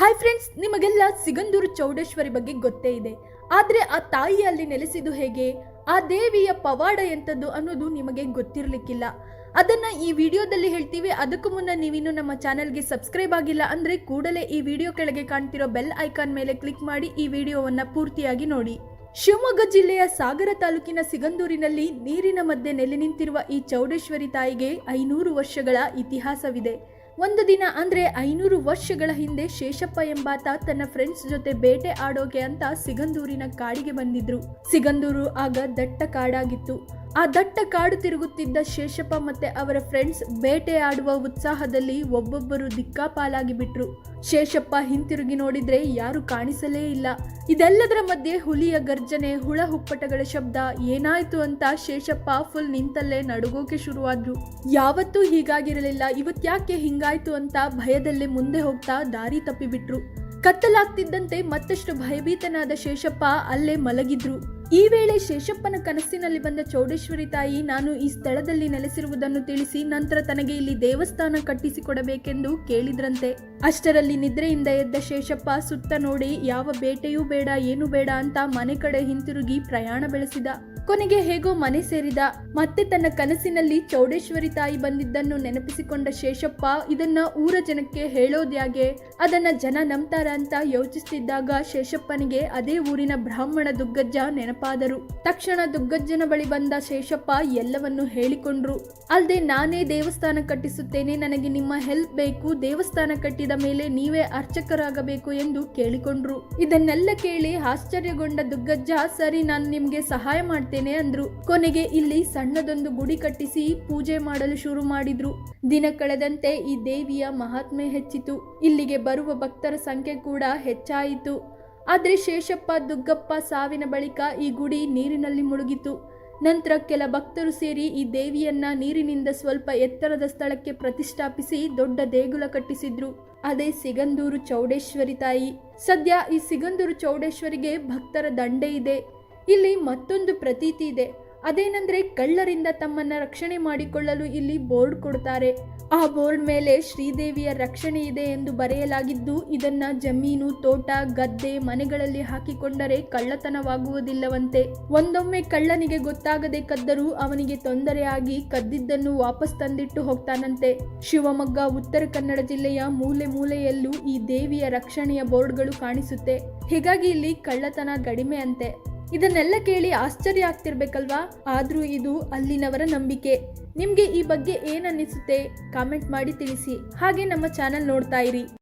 Hi friends ನಿಮಗೆಲ್ಲ ಸಿಗಂದೂರು ಚೌಡೇಶ್ವರಿ ಬಗ್ಗೆ ಗೊತ್ತೇ ಇದೆ. ಆದರೆ ಆ ತಾಯಿ ಅಲ್ಲಿ ನೆಲೆಸಿದ್ದು ಹೇಗೆ? ಆ ದೇವಿಯ ಪವಾಡ ಎಂಥದ್ದು ಅನ್ನೋದು ನಿಮಗೆ ಗೊತ್ತಿರಲಿಕ್ಕಿಲ್ಲ. ಅದನ್ನ ಈ ವಿಡಿಯೋದಲ್ಲಿ ಹೇಳ್ತೀವಿ. ಅದಕ್ಕೂ ಮುನ್ನ ನೀವಿನ್ನು ನಮ್ಮ ಚಾನೆಲ್ಗೆ ಸಬ್ಸ್ಕ್ರೈಬ್ ಆಗಿಲ್ಲ ಅಂದ್ರೆ ಕೂಡಲೇ ಈ ವಿಡಿಯೋ ಕೆಳಗೆ ಕಾಣ್ತಿರೋ ಬೆಲ್ ಐಕಾನ್ ಮೇಲೆ ಕ್ಲಿಕ್ ಮಾಡಿ ಈ ವಿಡಿಯೋವನ್ನ ಪೂರ್ತಿಯಾಗಿ ನೋಡಿ. ಶಿವಮೊಗ್ಗ ಜಿಲ್ಲೆಯ ಸಾಗರ ತಾಲೂಕಿನ ಸಿಗಂದೂರಿನಲ್ಲಿ ನೀರಿನ ಮಧ್ಯೆ ನೆಲೆ ನಿಂತಿರುವ ಈ ಚೌಡೇಶ್ವರಿ ತಾಯಿಗೆ ಐನೂರು ವರ್ಷಗಳ ಇತಿಹಾಸವಿದೆ. ಒಂದು ದಿನ ಅಂದ್ರೆ ಐನೂರು ವರ್ಷಗಳ ಹಿಂದೆ ಶೇಷಪ್ಪ ಎಂಬಾತ ತನ್ನ ಫ್ರೆಂಡ್ಸ್ ಜೊತೆ ಬೇಟೆ ಆಡೋಕೆ ಅಂತ ಸಿಗಂದೂರಿನ ಕಾಡಿಗೆ ಬಂದಿದ್ರು. ಸಿಗಂದೂರು ಆಗ ದಟ್ಟ ಕಾಡಾಗಿತ್ತು. ಆ ದಟ್ಟ ಕಾಡು ತಿರುಗುತ್ತಿದ್ದ ಶೇಷಪ್ಪ ಮತ್ತೆ ಅವರ ಫ್ರೆಂಡ್ಸ್ ಬೇಟೆ ಆಡುವ ಉತ್ಸಾಹದಲ್ಲಿ ಒಬ್ಬೊಬ್ಬರು ದಿಕ್ಕಾಪಾಲಾಗಿ ಬಿಟ್ರು. ಶೇಷಪ್ಪ ಹಿಂತಿರುಗಿ ನೋಡಿದ್ರೆ ಯಾರು ಕಾಣಿಸಲೇ ಇಲ್ಲ. ಇದೆಲ್ಲದರ ಮಧ್ಯೆ ಹುಲಿಯ ಗರ್ಜನೆ, ಹುಳ ಹುಪ್ಪಟಗಳ ಶಬ್ದ, ಏನಾಯ್ತು ಅಂತ ಶೇಷಪ್ಪ ಫುಲ್ ನಿಂತಲ್ಲೇ ನಡುಗೋಕೆ ಶುರುವಾದ್ರು ಯಾವತ್ತೂ ಹೀಗಾಗಿರಲಿಲ್ಲ ಇವತ್ತ್ಯಾಕೆ ಹಿಂಗಾಯ್ತು ಅಂತ ಭಯದಲ್ಲೇ ಮುಂದೆ ಹೋಗ್ತಾ ದಾರಿ ತಪ್ಪಿಬಿಟ್ರು. ಕತ್ತಲಾಗ್ತಿದ್ದಂತೆ ಮತ್ತಷ್ಟು ಭಯಭೀತನಾದ ಶೇಷಪ್ಪ ಅಲ್ಲೇ ಮಲಗಿದ್ರು. ಈ ವೇಳೆ ಶೇಷಪ್ಪನ ಕನಸಿನಲ್ಲಿ ಬಂದ ಚೌಡೇಶ್ವರಿ ತಾಯಿ, ನಾನು ಈ ಸ್ಥಳದಲ್ಲಿ ನೆಲೆಸಿರುವುದನ್ನು ತಿಳಿಸಿ ನಂತರ ತನಗೆ ಇಲ್ಲಿ ದೇವಸ್ಥಾನ ಕಟ್ಟಿಸಿಕೊಡಬೇಕೆಂದು ಕೇಳಿದ್ರಂತೆ. ಅಷ್ಟರಲ್ಲಿ ನಿದ್ರೆಯಿಂದ ಎದ್ದ ಶೇಷಪ್ಪ, ಸುತ್ತ ನೋಡಿ, ಯಾವ ಬೇಟೆಯೂ ಬೇಡ, ಏನು ಬೇಡ ಅಂತ ಮನೆ ಕಡೆ ಹಿಂತಿರುಗಿ ಪ್ರಯಾಣ ಬೆಳೆಸಿದ. ಕೊನೆಗೆ ಹೇಗೋ ಮನೆ ಸೇರಿದ ಮತ್ತೆ ತನ್ನ ಕನಸಿನಲ್ಲಿ ಚೌಡೇಶ್ವರಿ ತಾಯಿ ಬಂದಿದ್ದನ್ನು ನೆನಪಿಸಿಕೊಂಡ ಶೇಷಪ್ಪ ಇದನ್ನ ಊರ ಜನಕ್ಕೆ ಹೇಳೋದ್ಯಾಗೆ ಅದನ್ನ ಜನ ನಂಬ್ತಾರ ಅಂತ ಯೋಚಿಸ್ತಿದ್ದಾಗ ಶೇಷಪ್ಪನಿಗೆ ಅದೇ ಊರಿನ ಬ್ರಾಹ್ಮಣ ದುಗ್ಗಜ್ಜ ನೆನಪಾದರು. ತಕ್ಷಣ ದುಗ್ಗಜ್ಜನ ಬಳಿ ಬಂದ ಶೇಷಪ್ಪ ಎಲ್ಲವನ್ನು ಹೇಳಿಕೊಂಡ್ರು. ಅಲ್ದೆ ನಾನೇ ದೇವಸ್ಥಾನ ಕಟ್ಟಿಸುತ್ತೇನೆ, ನನಗೆ ನಿಮ್ಮ ಹೆಲ್ಪ್ ಬೇಕು, ದೇವಸ್ಥಾನ ಕಟ್ಟಿದ ಮೇಲೆ ನೀವೇ ಅರ್ಚಕರಾಗಬೇಕು ಎಂದು ಕೇಳಿಕೊಂಡ್ರು. ಇದನ್ನೆಲ್ಲ ಕೇಳಿ ಆಶ್ಚರ್ಯಗೊಂಡ ದುಗ್ಗಜ್ಜ, ಸರಿ, ನಾನು ನಿಮ್ಗೆ ಸಹಾಯ ಮಾಡ್ತೇನೆ. ಅಂದ್ರು. ಕೊನೆಗೆ ಇಲ್ಲಿ ಸಣ್ಣದೊಂದು ಗುಡಿ ಕಟ್ಟಿಸಿ ಪೂಜೆ ಮಾಡಲು ಶುರು ಮಾಡಿದ್ರು. ದಿನ ಕಳೆದಂತೆ ಈ ದೇವಿಯ ಮಹಾತ್ಮೆ ಹೆಚ್ಚಿತು. ಇಲ್ಲಿಗೆ ಬರುವ ಭಕ್ತರ ಸಂಖ್ಯೆ ಕೂಡ ಹೆಚ್ಚಾಯಿತು. ಆದರೆ ಶೇಷಪ್ಪ, ದುಗ್ಗಪ್ಪ ಸಾವಿನ ಬಳಿಕ ಈ ಗುಡಿ ನೀರಿನಲ್ಲಿ ಮುಳುಗಿತು. ನಂತರ ಕೆಲ ಭಕ್ತರು ಸೇರಿ ಈ ದೇವಿಯನ್ನ ನೀರಿನಿಂದ ಸ್ವಲ್ಪ ಎತ್ತರದ ಸ್ಥಳಕ್ಕೆ ಪ್ರತಿಷ್ಠಾಪಿಸಿ ದೊಡ್ಡ ದೇಗುಲ ಕಟ್ಟಿಸಿದ್ರು. ಅದೇ ಸಿಗಂದೂರು ಚೌಡೇಶ್ವರಿ ತಾಯಿ. ಸದ್ಯ ಈ ಸಿಗಂದೂರು ಚೌಡೇಶ್ವರಿಗೆ ಭಕ್ತರ ದಂಡೆ ಇದೆ. ಇಲ್ಲಿ ಮತ್ತೊಂದು ಪ್ರತೀತಿ ಇದೆ. ಅದೇನಂದ್ರೆ ಕಳ್ಳರಿಂದ ತಮ್ಮನ್ನ ರಕ್ಷಣೆ ಮಾಡಿಕೊಳ್ಳಲು ಇಲ್ಲಿ ಬೋರ್ಡ್ ಕೊಡ್ತಾರೆ. ಆ ಬೋರ್ಡ್ ಮೇಲೆ ಶ್ರೀದೇವಿಯ ರಕ್ಷಣೆ ಇದೆ ಎಂದು ಬರೆಯಲಾಗಿದ್ದು, ಇದನ್ನ ಜಮೀನು, ತೋಟ, ಗದ್ದೆ, ಮನೆಗಳಲ್ಲಿ ಹಾಕಿಕೊಂಡರೆ ಕಳ್ಳತನವಾಗುವುದಿಲ್ಲವಂತೆ. ಒಂದೊಮ್ಮೆ ಕಳ್ಳನಿಗೆ ಗೊತ್ತಾಗದೆ ಕದ್ದರೂ ಅವನಿಗೆ ತೊಂದರೆಯಾಗಿ ಕದ್ದಿದ್ದನ್ನು ವಾಪಸ್ ತಂದಿಟ್ಟು ಹೋಗ್ತಾನಂತೆ. ಶಿವಮೊಗ್ಗ, ಉತ್ತರ ಕನ್ನಡ ಜಿಲ್ಲೆಯ ಮೂಲೆ ಮೂಲೆಯಲ್ಲೂ ಈ ದೇವಿಯ ರಕ್ಷಣೆಯ ಬೋರ್ಡ್ಗಳು ಕಾಣಿಸುತ್ತೆ. ಹೀಗಾಗಿ ಇಲ್ಲಿ ಕಳ್ಳತನ ಕಡಿಮೆ ಅಂತೆ. ಇದನ್ನೆಲ್ಲ ಕೇಳಿ ಆಶ್ಚರ್ಯ ಆಗ್ತಿರ್ಬೇಕಲ್ವಾ? ಆದ್ರೂ ಇದು ಅಲ್ಲಿನವರ ನಂಬಿಕೆ. ನಿಮ್ಗೆ ಈ ಬಗ್ಗೆ ಏನನ್ನಿಸುತ್ತೆ ಕಾಮೆಂಟ್ ಮಾಡಿ ತಿಳಿಸಿ. ಹಾಗೆ ನಮ್ಮ ಚಾನಲ್ ನೋಡ್ತಾ ಇರಿ.